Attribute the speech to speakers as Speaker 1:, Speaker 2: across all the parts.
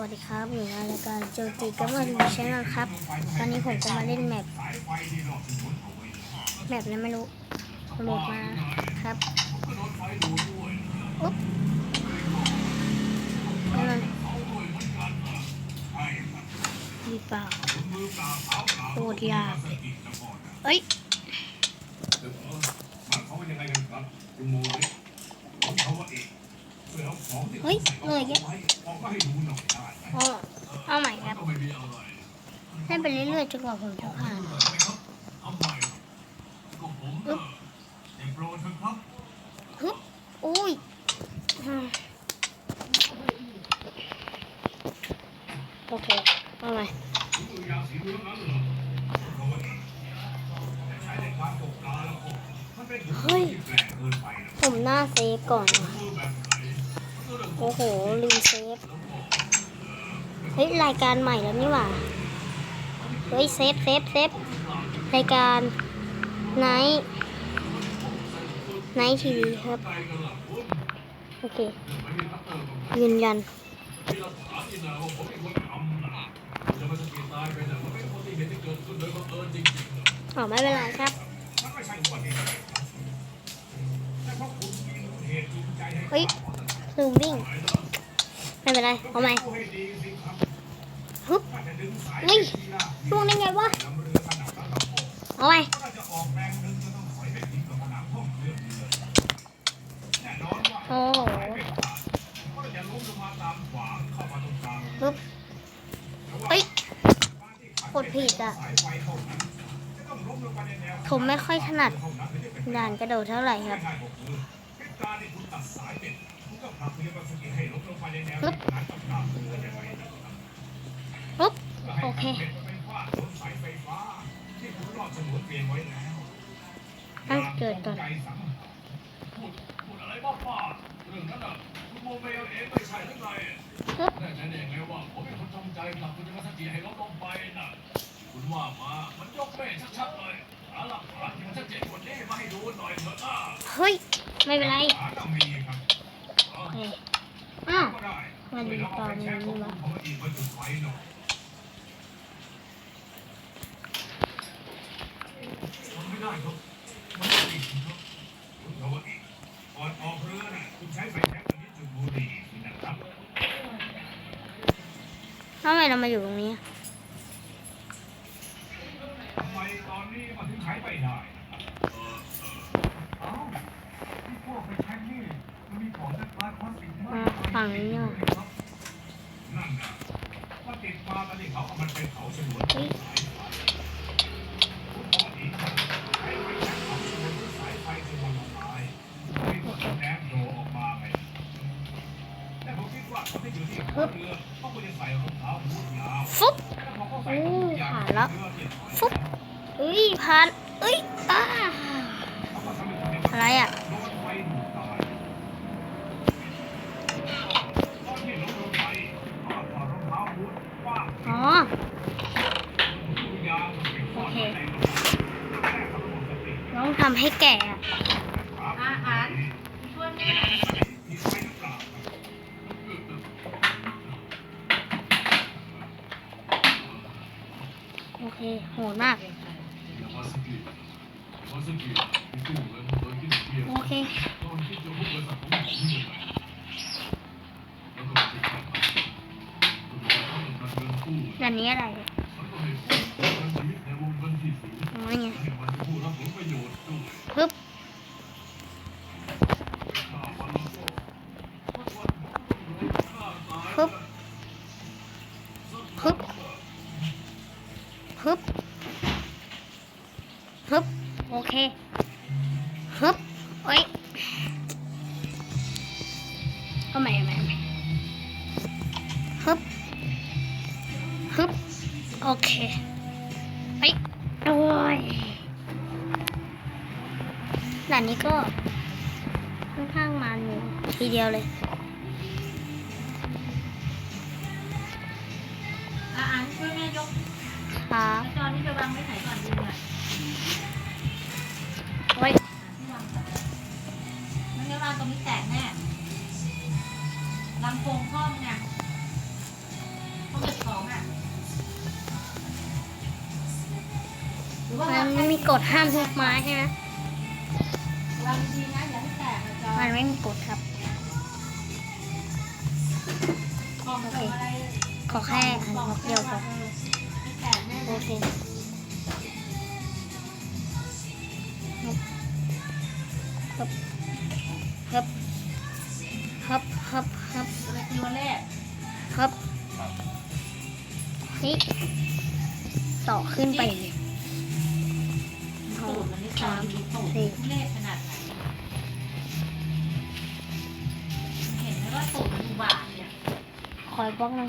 Speaker 1: วัสดีครับอยู่ในรายการโจตีกัมเมอร์ทีวีชแนลครับ ตอนนี้ผมจะมาเล่นแมปแมปนั้นไม่รู้โหลดมาครับอุ๊บนั่นมีเปล่าโคตรยากเอ้ย
Speaker 2: เขาว่ายังไงกันครับคุณโมลิเขาว่าเอกเพื่อเอาของ
Speaker 1: เฮ้ยเหนื่อยแย
Speaker 2: ออกอ๋
Speaker 1: อเอาใหม่ครับ
Speaker 2: ก็ไม่มีอะไป
Speaker 1: เรื่อยๆจนกว่าผมจะผ่าน
Speaker 2: ออได้โอะครับ
Speaker 1: ฮึบอุ้ยโอเคเอาใหม่
Speaker 2: เหลืองนั้นเหรอเขาว่าเอกแต่ใช้ในความตกตาแล้วก็มันเป็นถุงมือที่แปลกเกินไปนะ
Speaker 1: ผมหน้าเซฟก่อนว่ะ โอ้โห ลืมเซฟ เฮ้ย รายการใหม่แล้วนี่หว่า เฮ้ย เซฟเซฟเซฟรายการไนท์ไนท์ทีวีครับ โอเค ยืนยัน
Speaker 2: อ๋อ
Speaker 1: ไม่เป็นไรครับ
Speaker 2: เฮ้
Speaker 1: ย ลืมวิ่ง ไม่เป็นไร เอาใหม่ฮึบ
Speaker 2: ถ้าจะดึงสาย
Speaker 1: เฮ้ย
Speaker 2: ทีละ
Speaker 1: ล่วงได้ไงวะ
Speaker 2: เอา
Speaker 1: ใหม่
Speaker 2: ถ้าจะออกแรงดึงก็ต้องถอยไปทิ้งกับเองเลยแน่นอนว่า
Speaker 1: โอ้โห
Speaker 2: สายไม่ขาดก็จะล้มลงมาตามขวางเข้ามาตรงกลาง
Speaker 1: ฮึบเฮ้ยกดผิดอะ
Speaker 2: สายไฟเข้านั้นจะต้องล้มลงไปในแนว
Speaker 1: ผมไม่ค่อยถนัดด่านกระโดดเท่าไหร่ครับ
Speaker 2: ป็นการที่คุณตัดสายเป็ดคุณก็ผลักเรือมาสกีให้ล้มลงไปในแนวที่ขนานกับ
Speaker 1: ปุ๊บโอเค
Speaker 2: ถ้าเตรียมไว้แล้ว
Speaker 1: อะเกิดก่อน
Speaker 2: ใจสังพูดพูดอะไรบ้าๆเรื่องนั้นน่ะคุณโมเมลเองไม่ใช่หรือไง
Speaker 1: ฮึบ
Speaker 2: แน่ใจได้ไงว่ามา มันยกเป้ชัดๆเลยหาหลักฐานที่มันชัดเจนกว่านี้มาให้ดูหน่อยเถอน
Speaker 1: เฮ้ย ไม่เป็นไร
Speaker 2: หาต้องมีครับ
Speaker 1: โอเค อ้าว
Speaker 2: ก็ได้
Speaker 1: มันตอนนี้
Speaker 2: มามันนี่วะ
Speaker 1: ทำไมเรามาอยู่ตรงนี้อะ
Speaker 2: ทำไมตอนนี้มันถึงใช้ไม่ได้นะครับเนี่ยๆพลาสติกมาก
Speaker 1: อ่าฝั่งนี้
Speaker 2: วัดติดมาตอนนี้เขามันไปเผาฉนวนสายไฟคุณพ่ออีกใช้ไฟแช็กเผาฉนวนสายไฟจนมันละลายไม่หมดแรงโผล่ออกมาไงแต่ผมคิดว่าเขาไม่อยู่ที่หัวเรือเขาควรจะใส่รองเท้าบูทยาว
Speaker 1: ฟุ๊บ
Speaker 2: แล้วพอเขาใส่ถุงย
Speaker 1: ผ่านแล้ว
Speaker 2: เรือเนี่ย
Speaker 1: ฟุ๊บเอ้ยผ่านเอ้ยอ้าอะไรอะ
Speaker 2: โดนไฟดูดตายตอนที่ลงลงไปก็ถอดรองเท้าบูทกว้าง
Speaker 1: อ๋อ
Speaker 2: ถุงยางมันเป็นก้อนในรองเท้าแค่เขาหมดสติ
Speaker 1: ต้องทำให้แก่อะ
Speaker 2: ครับ
Speaker 3: อาหารช่วยแม่
Speaker 2: มีไฟหรือเปล่าครับ
Speaker 1: โอเค โหดมาก
Speaker 2: วาสกิวาสกิมีตู้เงินเปิดกินเบียร์
Speaker 1: โอเค
Speaker 2: ตอนที่จะพบบริษัทของผมนี่เลยแล้วก็ไปติดต่อเงินกู้
Speaker 1: ด่านนี้อะไร
Speaker 2: มันเป็นผู้รับผลประโยชน์ด้วย
Speaker 1: ปึ๊บ
Speaker 2: ค่าวันละ ย
Speaker 1: กค
Speaker 3: รัจอนี่จะวางไว้ไหนก่อนดีอะไว้ยมันไม่วางตรงนี้แตกแน่ลำโพงพ่อมเนี่ยห้องเก็บของอะ
Speaker 1: มันไม่มีกฎห้ามทุบไม้ใช่ไหม
Speaker 3: วางดีนะอย่าให้แตกนะจอ
Speaker 1: มันไม่มีกฎครับ
Speaker 3: กองส่งอะไร
Speaker 1: ขอแค่อักเดียวพอโอ
Speaker 3: เค
Speaker 1: ครับครับครับครับครับ
Speaker 3: ตั
Speaker 1: ครับคลิกต่อขึ้นไปสองสามสี่
Speaker 3: เลขขนาดไหนเห็นไหมว่าตูดมันบา
Speaker 2: ดเนี่ย
Speaker 3: ค
Speaker 2: อ
Speaker 3: ยบ
Speaker 2: ล็อก
Speaker 4: นะ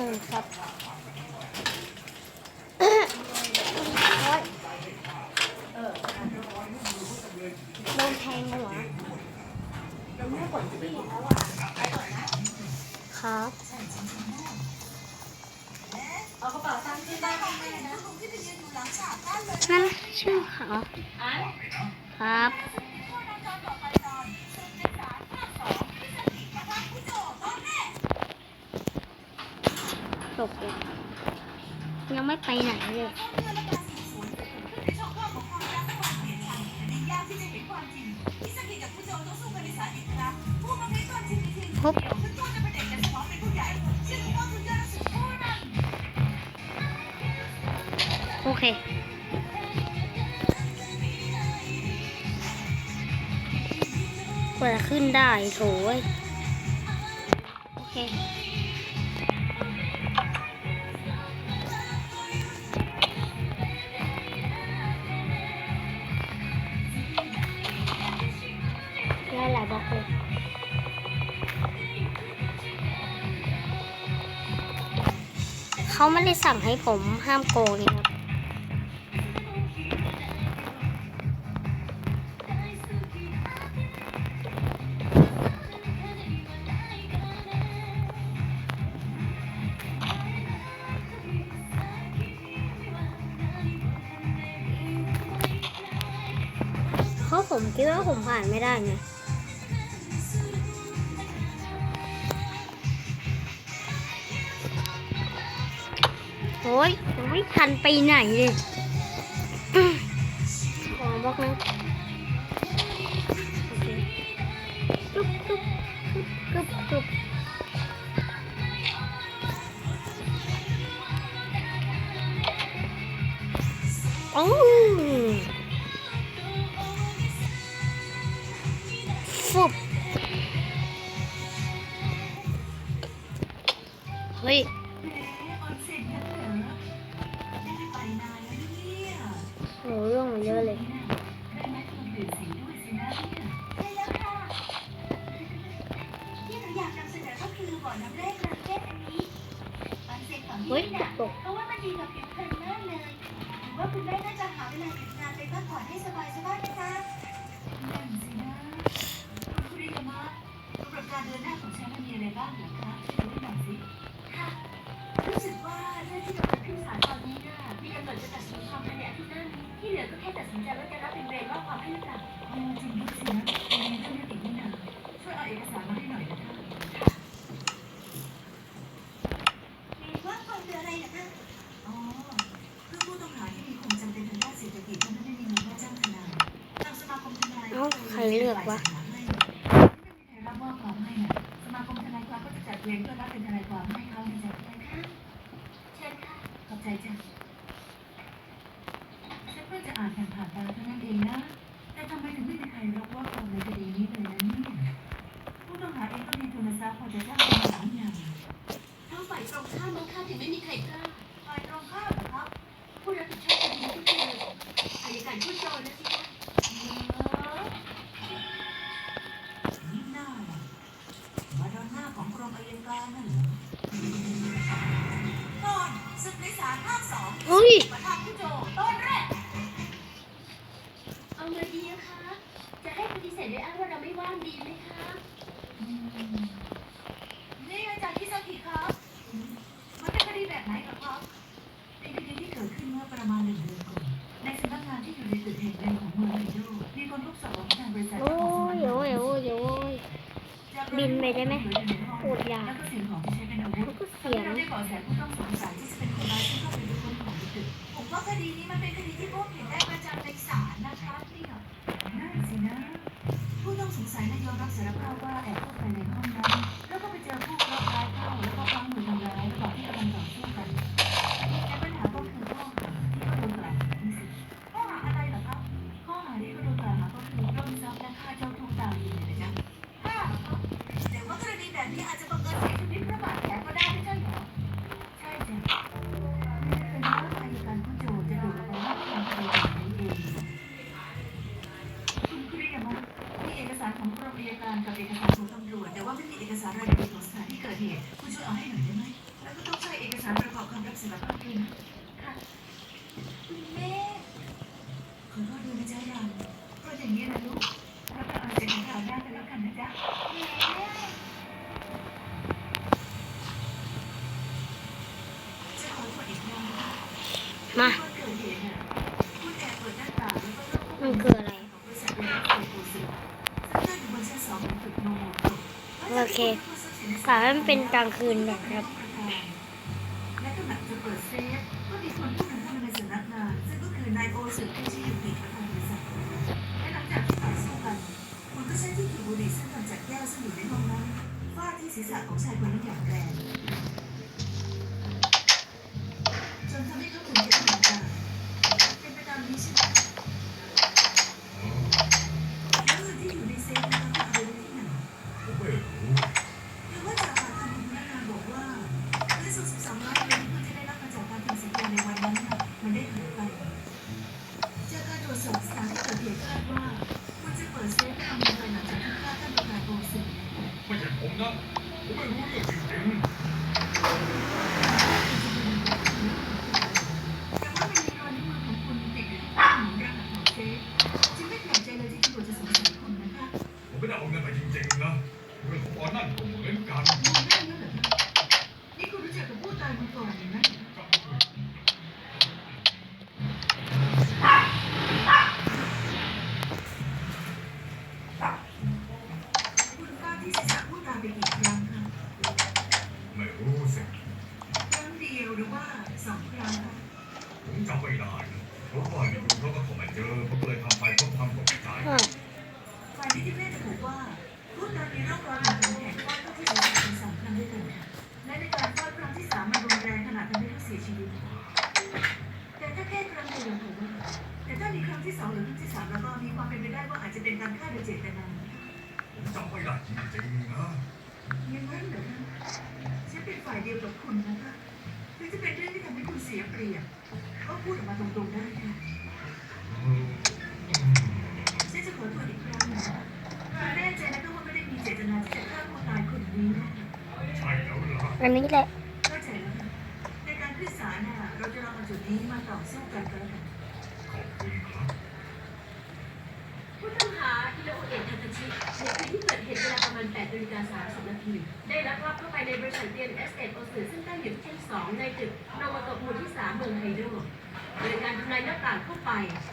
Speaker 4: นึ่ง
Speaker 3: ค
Speaker 1: รับโดนแทงหร
Speaker 3: เอากระเป๋าตับนั่น
Speaker 1: ชื่อเขาครับ
Speaker 4: จ
Speaker 1: เลยยังไม่ไปไหนเลย
Speaker 4: พบโอเคก
Speaker 1: ว่าจะขึ้นได้โถยโอเค ไม่ได้สั่งให้ผมห้ามโกงนี่ครับเพราะผมคิดว่าผมผ่านไม่ได้ไง ทันไปไหนเลยขอบล็อก
Speaker 4: นะ ดีกับเพลินมากเลยหรือว่าคุณแม่น่าจะหาเวลาหยุดงานไปพักผ่อนให้สบายซะบ้างนะคะนั่นสินะคุณคุริยมาสำหรับการเดินหน้าของฉันมันมีอะไรบ้างเหรอคะช่วยดูหน่อยสิค่ะรู้สึกว่าเรื่องที่กำลังขึ้นศาลตอนนี้น่ะมีกำหนดจะตัดสินความในอาทิตย์หน้านี้ที่เหลือก็แค่ตัดสินใจว่าจะรับเป็นเวรว่าความให้หรือเปล่าจริงด้วยสินะ ผ่านผ่านไปเท่านั้นเองนะ ว่าคดีนี้
Speaker 1: มั
Speaker 4: น
Speaker 1: เป็
Speaker 4: นคดีที่พบเห็นได้ประจำในศาลนะคะเนี่ยนั่นสินะ ผู้ต้องสงสัยนายยอมรับสารภาพว่าแอบเข้าไปในห้องนั้น ลิกมันคืออะไรบริษัทเรียนรู้โปรสิซึ่งตั้งอยู่บนชั้นสองของตึกโนโมโตะ
Speaker 1: โอเคฝากให้มันเป็นกลางคืนหน่อยครับ
Speaker 4: และขณะจะเปิดเซฟก็มีคนผู้หนึ่งเข้ามาในสำนักงานซึ่งก็คือนายโอสึที่ชื่อยูกิประธานบริษัทและหลังจากที่ต่อสู้กันคุณก็ใช้ที่ขีดบุหรี่ซึ่งทำจากแก้วซึ่งอยู่ในห้องนั้นฟาดที่ศีรษะของชายคนนั้นอย่างแรง
Speaker 2: ผมไม่
Speaker 4: ได้เอาเงิน
Speaker 2: ไปจริงๆนะเรื่องของออนั่นก็เหมือนกัน
Speaker 4: ไม่ได้
Speaker 2: นะเพราะว่าอยู่ๆเขาก็เข้ามาเจอผมก็เลยทำไปเพราะความตกใจ
Speaker 1: อะ
Speaker 4: ฝ่ายนิติเวชระบุว่าผู้ตายมีร่องรอยของแผลฟาดเข้าที่ศีรษะถึงสามครั้งด้วยกันค่ะและในการฟาดครั้งที่สามมันรุนแรงขนาดทำให้เขาเสียชีวิต แต่ถ้าแค่ครั้งเดียวผมว่าแต่ถ้ามีครั้งที่สองหรือครั้งที่สามแล้วก็มีความเป็นไปได้ว่าอาจจะเป็นการฆ่าโดยเจตนา
Speaker 2: ผมจำไม่ได้จริงๆนะ
Speaker 4: อย่างนั้นเหรอคะฉันเป็นฝ่ายเดียวกับคุณนะคะถึงจะเป็น สียเปรียบก็พูดออกมาตรงๆได้ค่ะ
Speaker 2: อืม
Speaker 4: ฉันจะขอโทษอีกครั้งนะคุณแน่ใจนะคะว่าไม่ได้มีเจตนาที่จะฆ่าคนตายคนนี้นะคะ
Speaker 2: ใช่แล้วล่ะ
Speaker 1: อันนี้แหละ
Speaker 4: เข้าใจแล้วค่ะในการขึ้นศาลน่ะเราจะลองเอาจุดนี้มาต่อสู้กันก็แล้วกัน
Speaker 2: ขอบคุณครับ
Speaker 5: ผู้ต้องหาฮิโรเอะทาคาชิ ในคืนที่เกิดเหตุเวลาประมาณ8นาฬิกา30นาทีได้ลักลอบเข้าไปในบริษัทเรียนเอสเตทโอสึซึ่งตั้งอยู่ที่ชั้น2ในตึกนโมตะหมู่ที่ 3 เมืองไฮโดโดยการทำลายหน้าต่างเข้าไป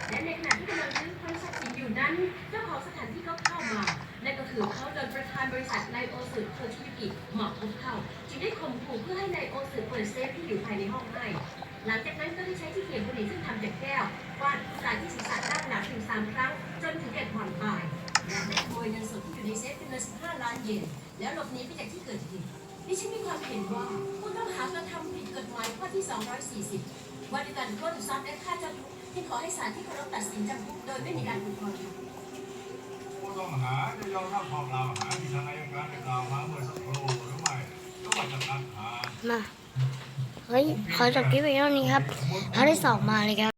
Speaker 5: และในขณะที่กำลังรื้อค้นทรัพย์สินอยู่นั้น เจ้าของสถานที่ก็เข้ามานั่นก็คือเขาโดนประธานบริษัทไนโอสึโทชิยุกิหมอบคุกเข้าจึงได้ข่มขู่เพื่อให้ไนโอสึเปิดเซฟที่อยู่ภายในห้องให้หลังจากนั้นก็ได้ใช้ที่เขียนบุหรี่ซึ่งทำจากแก้วฟาดผู้ตายที่ศีรษะด้านหลังถึงสา เยนแล้วหลบหนีไปจากที่เกิดเหตุดิฉันมีความเห็นว่าผู้ต้องหากระทำผิดกฎหมายข้อที่ 240 ว่าด้วยการปล้นทรัพย์และฆ่าเจ้าทุกข์ที่ขอให้ศาลที่เคารพตัดสินจำคุกโดยไม่มีการอุทธรณ์ค่ะ
Speaker 2: ผู้ต้องหาจะยอมรับข้อกล่าวหาที่ทางอายการได้กล่าวมาเมื่อสักครู่หรือไม่หรือว่าจะคัดค้าน
Speaker 1: มา เฮ้ย ขอจบคลิปไปเท่านี้ครับถ้าได้สองมาเลยครับ